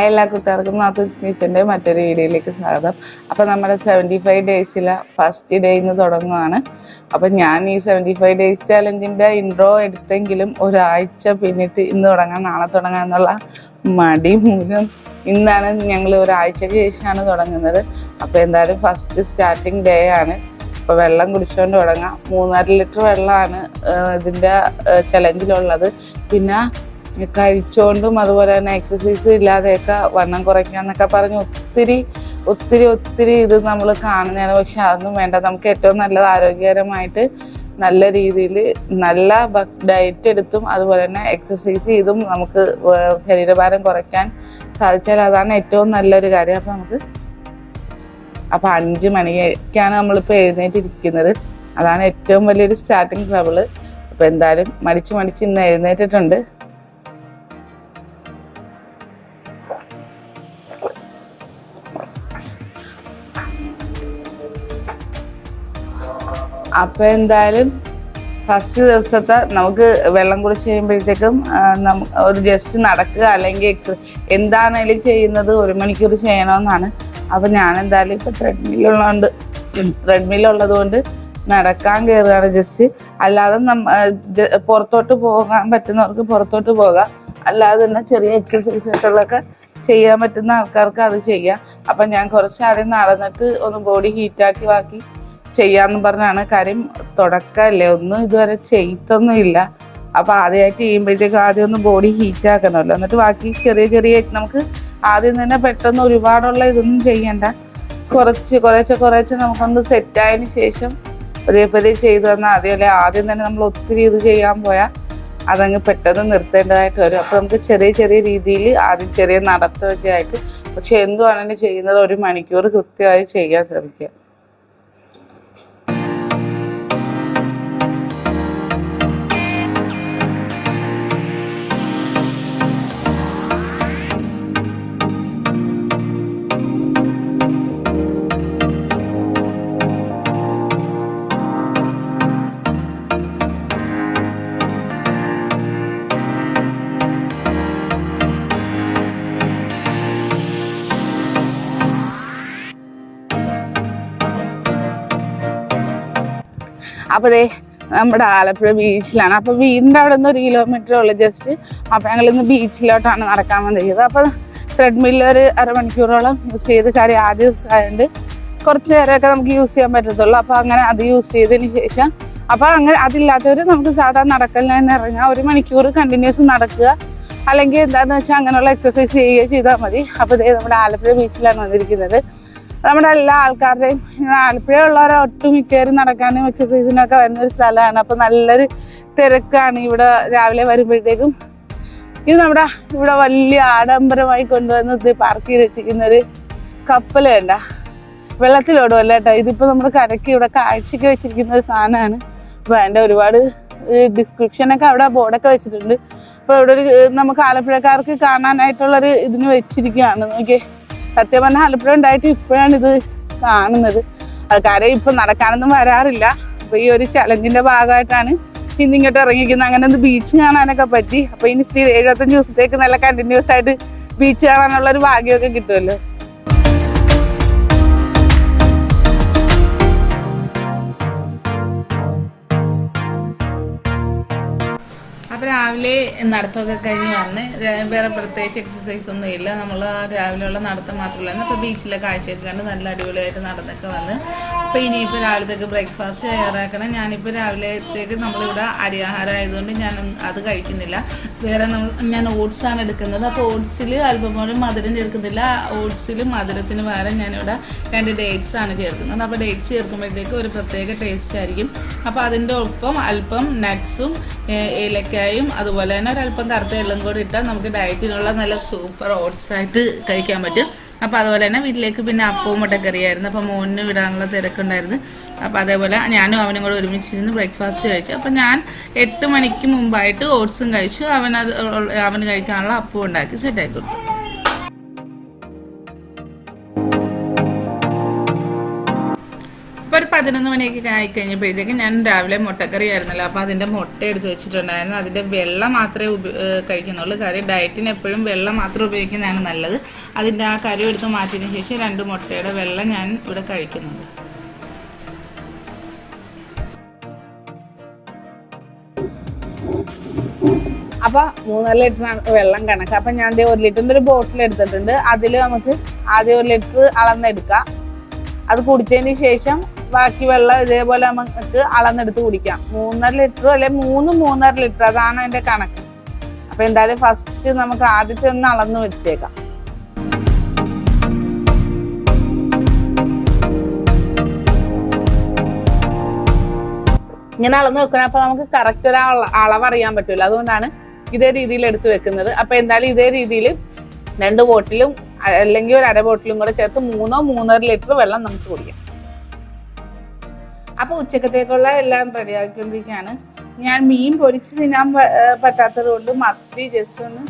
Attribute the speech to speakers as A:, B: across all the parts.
A: Hi എല്ലാ കൂട്ടുകാർക്കും നാത്തു സ്മിത്തിന്റെ മറ്റൊരു വീഡിയോയിലേക്ക് സ്വാഗതം. അപ്പം നമ്മുടെ സെവന്റി ഫൈവ് ഡേയ്സിലെ ഫസ്റ്റ് ഡേ ഇന്ന് തുടങ്ങുവാണ്. അപ്പം ഞാൻ ഈ സെവന്റി ഫൈവ് ഡേയ്സ് ചാലഞ്ചിന്റെ ഇൻട്രോ എടുത്തെങ്കിലും ഒരാഴ്ച പിന്നിട്ട് ഇന്ന് തുടങ്ങാം നാളെ തുടങ്ങാം എന്നുള്ള മടി മൂലം ഇന്നാണ് ഞങ്ങൾ ഒരാഴ്ചയ്ക്ക് ശേഷമാണ് തുടങ്ങുന്നത്. അപ്പോൾ എന്തായാലും ഫസ്റ്റ് സ്റ്റാർട്ടിങ് ഡേ ആണ്. അപ്പോൾ വെള്ളം കുടിച്ചുകൊണ്ട് തുടങ്ങാം. മൂന്നര ലിറ്റർ വെള്ളമാണ് ഇതിന്റെ ചലഞ്ചിലുള്ളത് പിന്നെ കഴിച്ചുകൊണ്ടും അതുപോലെ തന്നെ എക്സസൈസ് ഇല്ലാതെയൊക്കെ വണ്ണം കുറയ്ക്കാന്നൊക്കെ പറഞ്ഞ് ഒത്തിരി ഒത്തിരി ഒത്തിരി ഇത് നമ്മൾ കാണുന്നതാണ്. പക്ഷെ അതൊന്നും വേണ്ട. നമുക്ക് ഏറ്റവും നല്ലത് ആരോഗ്യകരമായിട്ട് നല്ല രീതിയിൽ നല്ല ഡയറ്റ് എടുത്തും അതുപോലെ തന്നെ എക്സസൈസ് ചെയ്തും നമുക്ക് ശരീരഭാരം കുറയ്ക്കാൻ സാധിച്ചാൽ അതാണ് ഏറ്റവും നല്ലൊരു കാര്യം. അപ്പം നമുക്ക് അപ്പം അഞ്ച് മണിക്കാണ് നമ്മളിപ്പോൾ എഴുന്നേറ്റിരിക്കുന്നത്. അതാണ് ഏറ്റവും വലിയൊരു സ്റ്റാർട്ടിങ് ട്രബിൾ അപ്പോൾ എന്തായാലും മടിച്ച് മടിച്ച് ഇന്ന് എഴുന്നേറ്റിട്ടുണ്ട്. അപ്പൊ എന്തായാലും ഫസ്റ്റ് ദിവസത്തെ നമുക്ക് വെള്ളം കുടിച്ച് കഴിയുമ്പോഴത്തേക്കും ഒരു ജസ്റ്റ് നടക്കുക അല്ലെങ്കിൽ എക്സ എന്താണേലും ചെയ്യുന്നത് ഒരു മണിക്കൂർ ചെയ്യണമെന്നാണ്. അപ്പൊ ഞാൻ എന്തായാലും ഇപ്പൊ ട്രെഡ്മില്ലുള്ളതുകൊണ്ട് ട്രെഡ്മില്ലുള്ളത് കൊണ്ട് നടക്കാൻ കയറുകയാണ് ജസ്റ്റ് അല്ലാതെ നമ്മ പുറത്തോട്ട് പോകാൻ പറ്റുന്നവർക്ക് പുറത്തോട്ട് പോകാം. അല്ലാതെ തന്നെ ചെറിയ എക്സസൈസുകളൊക്കെ ചെയ്യാൻ പറ്റുന്ന ആൾക്കാർക്ക് അത് ചെയ്യാം. അപ്പം ഞാൻ കുറച്ച് ആദ്യം നടന്നിട്ട് ഒന്ന് ബോഡി ഹീറ്റാക്കി ബാക്കി ചെയ്യാന്ന് പറഞ്ഞാണ് കാര്യം. തുടക്കമല്ലേ ഒന്നും ഇതുവരെ ചെയ്തൊന്നും ഇല്ല അപ്പൊ ആദ്യമായിട്ട് ചെയ്യുമ്പോഴത്തേക്ക് ആദ്യം ഒന്ന് ബോഡി ഹീറ്റ് ആക്കണമല്ലോ. എന്നിട്ട് ബാക്കി ചെറിയ ചെറിയ നമുക്ക് ആദ്യം തന്നെ പെട്ടെന്ന് ഒരുപാടുള്ള ഇതൊന്നും ചെയ്യണ്ട. കുറച്ച് കുറേശ്ശെ കുറേശ്ശെ നമുക്കൊന്ന് സെറ്റായതിനു ശേഷം പതിയെ പതിയെ ചെയ്തു തന്നാൽ ആദ്യം അല്ലെ ആദ്യം തന്നെ നമ്മൾ ഒത്തിരി ഇത് ചെയ്യാൻ പോയാൽ അതങ്ങ് പെട്ടെന്ന് നിർത്തേണ്ടതായിട്ട് വരും. അപ്പൊ നമുക്ക് ചെറിയ ചെറിയ രീതിയിൽ ആദ്യം ചെറിയ നടത്തമൊക്കെ ആയിട്ട്. പക്ഷെ എന്തുവാണെങ്കിലും ചെയ്യുന്നത് ഒരു മണിക്കൂർ കൃത്യമായി ചെയ്യാൻ ശ്രമിക്കുക. അപ്പൊ ദേ നമ്മുടെ ആലപ്പുഴ ബീച്ചിലാണ്. അപ്പോൾ വീടിന്റെ അവിടെ നിന്ന് ഒരു കിലോമീറ്റർ ഉള്ളു ജസ്റ്റ് അപ്പൊ ഞങ്ങൾ ഇന്ന് ബീച്ചിലോട്ടാണ് നടക്കാൻ വന്നിരിക്കുന്നത്. അപ്പോൾ ട്രെഡ്മില്ല് ഒരു അരമണിക്കൂറോളം യൂസ് ചെയ്ത് കാര്യം ആദ്യ ദിവസമായതുകൊണ്ട് കുറച്ച് നേരമൊക്കെ നമുക്ക് യൂസ് ചെയ്യാൻ പറ്റത്തുള്ളൂ. അപ്പോൾ അങ്ങനെ അത് യൂസ് ചെയ്തതിന് ശേഷം അപ്പൊ അങ്ങനെ അതില്ലാത്തവർ നമുക്ക് സാധാരണ നടക്കലിന് തന്നെ ഇറങ്ങുക ഒരു മണിക്കൂർ കണ്ടിന്യൂസ് നടക്കുക. അല്ലെങ്കിൽ എന്താണെന്ന് വെച്ചാൽ അങ്ങനെയുള്ള എക്സസൈസ് ചെയ്യുകയോ ചെയ്താൽ മതി. അപ്പോൾ ഇതേ നമ്മുടെ ആലപ്പുഴ ബീച്ചിലാണ് വന്നിരിക്കുന്നത്. നമ്മുടെ എല്ലാ ആൾക്കാരുടെയും ഇങ്ങനെ ആലപ്പുഴ ഉള്ളവരെ ഒട്ടുമിക്കവരും നടക്കാനും ഒക്കെ വരുന്ന ഒരു സ്ഥലമാണ്. അപ്പൊ നല്ലൊരു തിരക്കാണ് ഇവിടെ രാവിലെ വരുമ്പോഴത്തേക്കും. ഇത് നമ്മുടെ ഇവിടെ വലിയ ആഡംബരമായി കൊണ്ടുവന്ന് പാർക്ക് ചെയ്ത് വെച്ചിരിക്കുന്ന ഒരു കപ്പൽ വേണ്ട വെള്ളത്തിലോടുമല്ല കേട്ടോ. ഇതിപ്പോ നമ്മുടെ കരയ്ക്ക് ഇവിടെ കാഴ്ചയ്ക്ക് വെച്ചിരിക്കുന്ന ഒരു സാധനമാണ്. അപ്പൊ അതിന്റെ ഒരുപാട് ഡിസ്ക്രിപ്ഷനൊക്കെ അവിടെ ബോർഡൊക്കെ വെച്ചിട്ടുണ്ട്. അപ്പൊ ഇവിടെ ഒരു നമുക്ക് ആലപ്പുഴക്കാർക്ക് കാണാനായിട്ടുള്ളൊരു ഇതിന് വെച്ചിരിക്കുകയാണ്. നോക്കിയേ. സത്യം പറഞ്ഞാൽ ആലപ്പുഴ ഉണ്ടായിട്ട് ഇപ്പോഴാണ് ഇത് കാണുന്നത്. ആൾക്കാരെ ഇപ്പം നടക്കാനൊന്നും വരാറില്ല. അപ്പൊ ഈ ഒരു ചലഞ്ചിന്റെ ഭാഗമായിട്ടാണ് ഇന്ന് ഇങ്ങോട്ട് ഇറങ്ങിയിരിക്കുന്നത്. അങ്ങനെ ഒന്ന് ബീച്ച് കാണാനൊക്കെ പറ്റി. അപ്പൊ ഇനി എഴുപത്തഞ്ച് ദിവസത്തേക്ക് നല്ല കണ്ടിന്യൂസ് ആയിട്ട് ബീച്ച് കാണാനുള്ള ഒരു ഭാഗ്യമൊക്കെ കിട്ടുമല്ലോ. രാവിലെ നടത്തമൊക്കെ കഴിഞ്ഞ് വന്ന് വേറെ പ്രത്യേകിച്ച് എക്സസൈസ് ഒന്നും ഇല്ല. നമ്മൾ രാവിലെയുള്ള നടത്തം മാത്രമല്ല. അപ്പോൾ ബീച്ചിലെ കാഴ്ചയൊക്കെ കണ്ട് നല്ല അടിപൊളിയായിട്ട് നടന്നൊക്കെ വന്ന്. അപ്പോൾ ഇനിയിപ്പോൾ രാവിലത്തേക്ക് ബ്രേക്ക്ഫാസ്റ്റ് തയ്യാറാക്കണം. ഞാനിപ്പോൾ രാവിലത്തേക്ക് നമ്മളിവിടെ അരിയാഹാരം ആയതുകൊണ്ട് ഞാൻ അത് കഴിക്കുന്നില്ല. വേറെ നമ്മൾ ഞാൻ ഓട്സ് ആണ് എടുക്കുന്നത്. അപ്പോൾ ഓട്സിൽ അല്പം പോലും മധുരം ചേർക്കുന്നില്ല. ഓട്സിൽ മധുരത്തിന് പകരം ഞാനിവിടെ രണ്ട് ഡേറ്റ്സ് ആണ് ചേർക്കുന്നത്. അപ്പോൾ ഡേറ്റ്സ് ചേർക്കുമ്പോഴത്തേക്ക് ഒരു പ്രത്യേക ടേസ്റ്റ് ആയിരിക്കും. അപ്പോൾ അതിന്റെ ഒപ്പം അല്പം നട്ട്സും ഏലക്കായും അതുപോലെ തന്നെ ഒരല്പം കറുത്ത എല്ലാം കൂടി ഇട്ടാൽ നമുക്ക് ഡയറ്റിനുള്ള നല്ല സൂപ്പർ ഓട്സ് ആയിട്ട് കഴിക്കാൻ പറ്റും. അപ്പോൾ അതുപോലെ തന്നെ വീട്ടിലേക്ക് പിന്നെ അപ്പവും മുട്ടക്കറിയായിരുന്നു. അപ്പോൾ മോനിന് വിടാനുള്ള തിരക്കുണ്ടായിരുന്നു. അപ്പോൾ അതേപോലെ ഞാനും അവനും കൂടെ ഒരുമിച്ചിരുന്ന് ബ്രേക്ക്ഫാസ്റ്റ് കഴിച്ചു. അപ്പോൾ ഞാൻ എട്ട് മണിക്ക് മുമ്പായിട്ട് ഓട്സും കഴിച്ചു. അവനത് അവന് കഴിക്കാനുള്ള അപ്പവും ഉണ്ടാക്കി സെറ്റാക്കി കൊടുത്തു. പതിനൊന്ന് മണിയൊക്കെ ആയി കഴിഞ്ഞപ്പോഴത്തേക്ക് ഞാൻ രാവിലെ മുട്ടക്കറി ആയിരുന്നല്ലോ അപ്പോൾ അതിന്റെ മുട്ട എടുത്ത് വെച്ചിട്ടുണ്ടായിരുന്നു. അതിന്റെ വെള്ളം മാത്രമേ കഴിക്കുന്നുള്ളൂ. കാര്യം ഡയറ്റിന് എപ്പോഴും വെള്ളം മാത്രം ഉപയോഗിക്കുന്നതാണ് നല്ലത്. അതിന്റെ ആ കരി എടുത്ത് മാറ്റിയതിന് ശേഷം രണ്ട് മുട്ടയുടെ വെള്ളം ഞാൻ ഇവിടെ കഴിക്കുന്നുണ്ട്. അപ്പൊ മൂന്നര ലിറ്ററാണ് വെള്ളം കണക്ക്. അപ്പൊ ഞാൻ ദേ ഒരു ലിറ്ററിന്റെ ഒരു ബോട്ടിൽ എടുത്തിട്ടുണ്ട്. അതിൽ നമുക്ക് ആദ്യം ഒരു ലിറ്റർ അളന്നെടുക്കാം. അത് കുടിച്ചതിന് ശേഷം ബാക്കി വെള്ളം ഇതേപോലെ നമുക്ക് അളന്നെടുത്ത് കുടിക്കാം. മൂന്നര ലിറ്റർ അല്ലെ മൂന്ന് മൂന്നര ലിറ്റർ അതാണ് അതിന്റെ കണക്ക്. അപ്പൊ എന്തായാലും ഫസ്റ്റ് നമുക്ക് ആദ്യത്തെ ഒന്ന് അളന്ന് വെച്ചേക്കാം. ഇങ്ങനെ അളന്ന് വെക്കണം. അപ്പൊ നമുക്ക് കറക്റ്റ് ഒരു അളവ് അറിയാൻ പറ്റില്ല അതുകൊണ്ടാണ് ഇതേ രീതിയിൽ എടുത്ത് വെക്കുന്നത്. അപ്പൊ എന്തായാലും ഇതേ രീതിയിൽ രണ്ട് ബോട്ടിലും അല്ലെങ്കിൽ ഒരു അര ബോട്ടിലും കൂടെ ചേർത്ത് മൂന്നോ മൂന്നര ലിറ്റർ വെള്ളം നമുക്ക് കുടിക്കാം. അപ്പൊ ഉച്ചക്കത്തേക്കുള്ള എല്ലാം റെഡിയാക്കിക്കൊണ്ടിരിക്കുകയാണ്. ഞാൻ മീൻ പൊരിച്ച് തിന്നാൻ പറ്റാത്തത് കൊണ്ട് മത്തി ജസ്റ്റ് ഒന്ന്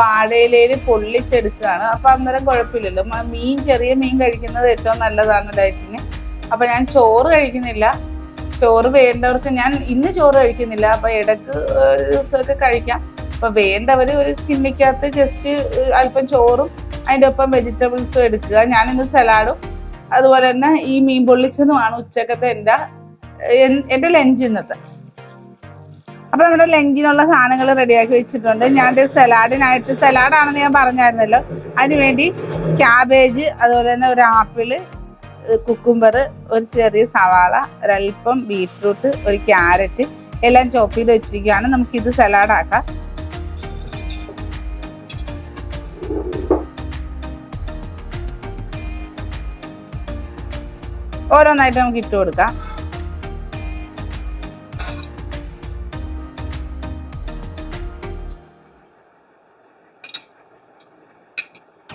A: വാഴയിലയിൽ പൊള്ളിച്ചെടുക്കുകയാണ്. അപ്പൊ അന്നേരം കുഴപ്പമില്ലല്ലോ. മീൻ ചെറിയ മീൻ കഴിക്കുന്നത് ഏറ്റവും നല്ലതാണ് ഡയറ്റിന്. അപ്പൊ ഞാൻ ചോറ് കഴിക്കുന്നില്ല. ചോറ് വേണ്ടവർക്ക് ഞാൻ ഇന്ന് ചോറ് കഴിക്കുന്നില്ല. അപ്പൊ ഇടയ്ക്ക് ഒരു ദിവസമൊക്കെ കഴിക്കാം. അപ്പൊ വേണ്ടവർ ഒരു കിണ്ണിക്കകത്ത് ജസ്റ്റ് അല്പം ചോറും അതിന്റെ ഒപ്പം വെജിറ്റബിൾസും എടുക്കുക. ഞാനിന്ന് സലാഡും അതുപോലെ തന്നെ ഈ മീൻ പൊള്ളിച്ചതുമാണ് ഉച്ചക്കത്തെ എന്റെ എൻ- എന്റെ ലഞ്ച് ഇന്നത്തെ അപ്പൊ നമ്മുടെ ലഞ്ചിനുള്ള സാധനങ്ങൾ റെഡിയാക്കി വെച്ചിട്ടുണ്ട്. ഞാൻ സലാഡിനായിട്ട് സലാഡാണെന്ന് ഞാൻ പറഞ്ഞായിരുന്നല്ലോ. അതിനുവേണ്ടി ക്യാബേജ് അതുപോലെ തന്നെ ഒരു ആപ്പിൾ കുക്കുംബർ ഒരു ചെറിയ സവാള ഒരൽപ്പം ബീട്രൂട്ട് ഒരു ക്യാരറ്റ് എല്ലാം ചോപ്പ് ചെയ്ത് വെച്ചിരിക്കുകയാണ്. നമുക്ക് ഇത് സലാഡാക്കാം. ഓരോന്നായിട്ട് നമുക്ക് ഇട്ട് കൊടുക്കാം.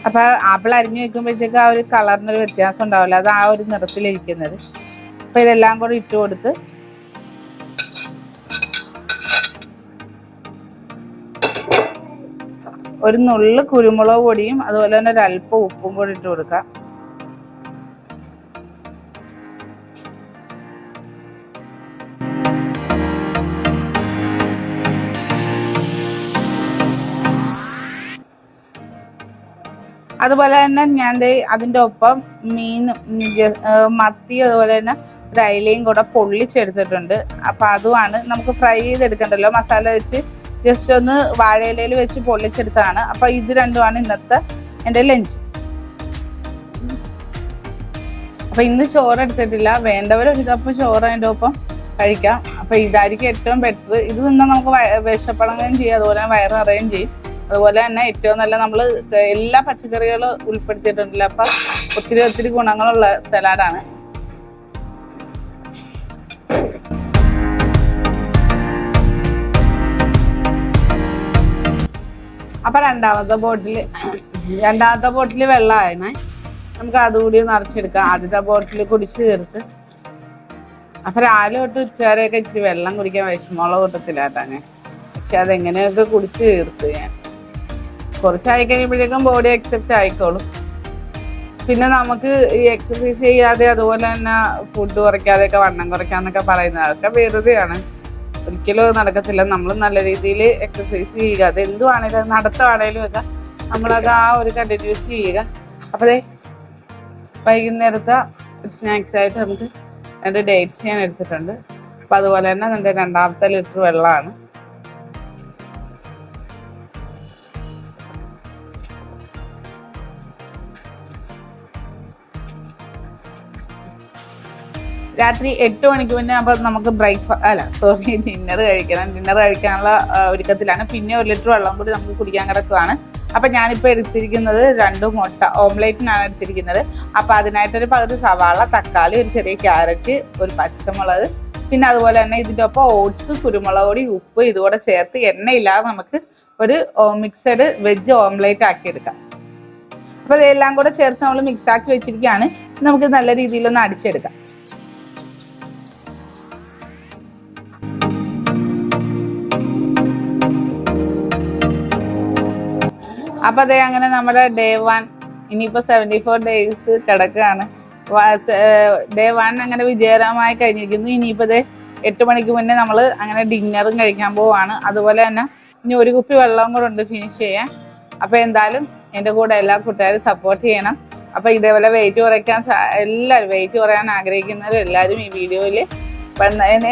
A: അപ്പൊ ആപ്പിൾ അരിഞ്ഞു വെക്കുമ്പോഴത്തേക്ക് ആ ഒരു കളറിനൊരു വ്യത്യാസം ഉണ്ടാവില്ല. അത് ആ ഒരു നിറത്തിലിരിക്കുന്നത്. അപ്പൊ ഇതെല്ലാം കൂടി ഇട്ട് കൊടുത്ത് ഒരു നുള്ളു കുരുമുളക് പൊടിയും അതുപോലെ തന്നെ അല്പം ഉപ്പും കൂടി ഇട്ട് കൊടുക്കാം. അതുപോലെ തന്നെ ഞാൻ അതിന്റെ ഒപ്പം മീൻ മത്തി അതുപോലെ തന്നെ ഒരു കൂടെ പൊള്ളിച്ചെടുത്തിട്ടുണ്ട്. അപ്പൊ അതുമാണ് നമുക്ക് ഫ്രൈ ചെയ്തെടുക്കണ്ടല്ലോ. മസാല വെച്ച് ജസ്റ്റ് ഒന്ന് വാഴയിലയിൽ വെച്ച് പൊള്ളിച്ചെടുത്തതാണ്. അപ്പൊ ഇത് രണ്ടുമാണ് ഇന്നത്തെ എന്റെ ലഞ്ച് അപ്പൊ ഇന്ന് ചോറ് എടുത്തിട്ടില്ല വേണ്ടവർ ഒരു കപ്പ് ചോറ് അതിന്റെ ഒപ്പം കഴിക്കാം. അപ്പൊ ഇതായിരിക്കും ഏറ്റവും ബെറ്റർ ഇത് നിന്നാൽ നമുക്ക് വിഷപ്പെടുകയും ചെയ്യും. അതുപോലെ വയറ് നിറയുകയും ചെയ്യും. അതുപോലെ തന്നെ ഏറ്റവും നല്ല നമ്മൾ എല്ലാ പച്ചക്കറികളും ഉൾപ്പെടുത്തിയിട്ടുണ്ടല്ലോ. അപ്പൊ ഒത്തിരി ഒത്തിരി ഗുണങ്ങളുള്ള സലാഡാണ്. അപ്പൊ രണ്ടാമത്തെ ബോട്ടിൽ രണ്ടാമത്തെ ബോട്ടിൽ വെള്ളമായിരുന്നേ നമുക്ക് അതുകൂടി നിറച്ചെടുക്കാം ആദ്യത്തെ ബോട്ടിൽ കുടിച്ച് തീർത്ത്. അപ്പൊ രാവിലെ തൊട്ട് ഉച്ചവരെയൊക്കെ ഇച്ചിരി വെള്ളം കുടിക്കാൻ വിഷമമുള്ള കൂട്ടത്തിലാട്ടാണ് പക്ഷെ അതെങ്ങനെയൊക്കെ കുടിച്ച് തീർത്ത് ഞാൻ. കുറച്ചായി കഴിയുമ്പോഴേക്കും ബോഡി അക്സെപ്റ്റ് ആയിക്കോളും. പിന്നെ നമുക്ക് ഈ എക്സസൈസ് ചെയ്യാതെ അതുപോലെ തന്നെ ഫുഡ് കുറയ്ക്കാതെ ഒക്കെ വണ്ണം കുറയ്ക്കാന്നൊക്കെ പറയുന്നത് അതൊക്കെ വെറുതെയാണ്. ഒരിക്കലും നടക്കത്തില്ല. നമ്മൾ നല്ല രീതിയിൽ എക്സസൈസ് ചെയ്യുക. അത് എന്തുവാണേലും നടത്തമാണേലും ഒക്കെ നമ്മളത് ആ ഒരു കണ്ടിന്യൂസ് ചെയ്യുക. അപ്പോൾ വൈകുന്നേരത്തെ സ്നാക്സ് ആയിട്ട് നമുക്ക് രണ്ട് ഡേറ്റ്സ് ഞാൻ എടുത്തിട്ടുണ്ട്. അപ്പം അതുപോലെ തന്നെ എന്റെ രണ്ടാമത്തെ ലിറ്റർ വെള്ളമാണ്. രാത്രി എട്ട് മണിക്ക് മുന്നേ അപ്പം നമുക്ക് ബ്രേക്ക്ഫാസ്റ്റ് അല്ല സോറി ഡിന്നർ കഴിക്കണം. ഡിന്നർ കഴിക്കാനുള്ള ഒരുക്കത്തിലാണ്. പിന്നെ ഒരു ലിറ്റർ വെള്ളം കൂടി നമുക്ക് കുടിക്കാൻ കിടക്കുവാണ്. അപ്പം ഞാനിപ്പോൾ എടുത്തിരിക്കുന്നത് രണ്ട് മുട്ട ഓംലേറ്റിനാണ് എടുത്തിരിക്കുന്നത്. അപ്പോൾ അതിനായിട്ടൊരു പകുതി സവാള തക്കാളി ഒരു ചെറിയ ക്യാരറ്റ് ഒരു പച്ചമുളക് പിന്നെ അതുപോലെ തന്നെ ഇതിന്റെ ഒപ്പം ഓട്സ് കുരുമുളക് പൊടി ഉപ്പ് ഇതുകൂടെ ചേർത്ത് എണ്ണയില്ലാതെ നമുക്ക് ഒരു മിക്സഡ് വെജ് ഓംലേറ്റ് ആക്കി എടുക്കാം. അപ്പോൾ ഇതെല്ലാം കൂടെ ചേർത്ത് നമ്മൾ മിക്സ് ആക്കി വെച്ചിരിക്കുകയാണ്. നമുക്ക് നല്ല രീതിയിലൊന്ന് അടിച്ചെടുക്കാം. അപ്പൊ അതേ അങ്ങനെ നമ്മുടെ ഡേ വൺ ഇനിയിപ്പോൾ സെവന്റി ഫോർ ഡേയ്സ് കിടക്കുകയാണ് ഡേ വൺ അങ്ങനെ വിജയകരമായി കഴിഞ്ഞിരിക്കുന്നു. ഇനിയിപ്പോൾ ദേ എട്ട് മണിക്ക് മുന്നേ നമ്മൾ അങ്ങനെ ഡിന്നറും കഴിക്കാൻ പോവാണ്. അതുപോലെ തന്നെ ഇനി ഒരു കുപ്പി വെള്ളവും കൂടെ ഉണ്ട് ഫിനിഷ് ചെയ്യാൻ. അപ്പോൾ എന്തായാലും എന്റെ കൂടെ എല്ലാ കൂട്ടുകാരും സപ്പോർട്ട് ചെയ്യണം. അപ്പോൾ ഇതേപോലെ വെയിറ്റ് കുറയ്ക്കാൻ എല്ലാവരും വെയിറ്റ് കുറയാൻ ആഗ്രഹിക്കുന്നവരും എല്ലാവരും ഈ വീഡിയോയിൽ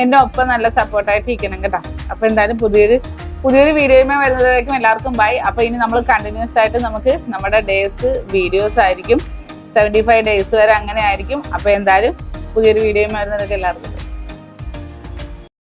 A: എന്റെ ഒപ്പം നല്ല സപ്പോർട്ടായിട്ട് ഇരിക്കണം കേട്ടോ. അപ്പോൾ എന്തായാലും പുതിയൊരു പുതിയൊരു വീഡിയോയുമായി വരുന്നതായിരിക്കും എല്ലാവർക്കും ബൈ അപ്പോൾ ഇനി നമ്മൾ കണ്ടിന്യൂസ് ആയിട്ട് നമുക്ക് നമ്മുടെ ഡേയ്സ് വീഡിയോസ് ആയിരിക്കും. സെവന്റി ഫൈവ് ഡേയ്സ് വരെ അങ്ങനെ ആയിരിക്കും അപ്പോൾ എന്തായാലും പുതിയൊരു വീഡിയോയുമായി വരുന്നതൊക്കെ എല്ലാവർക്കും.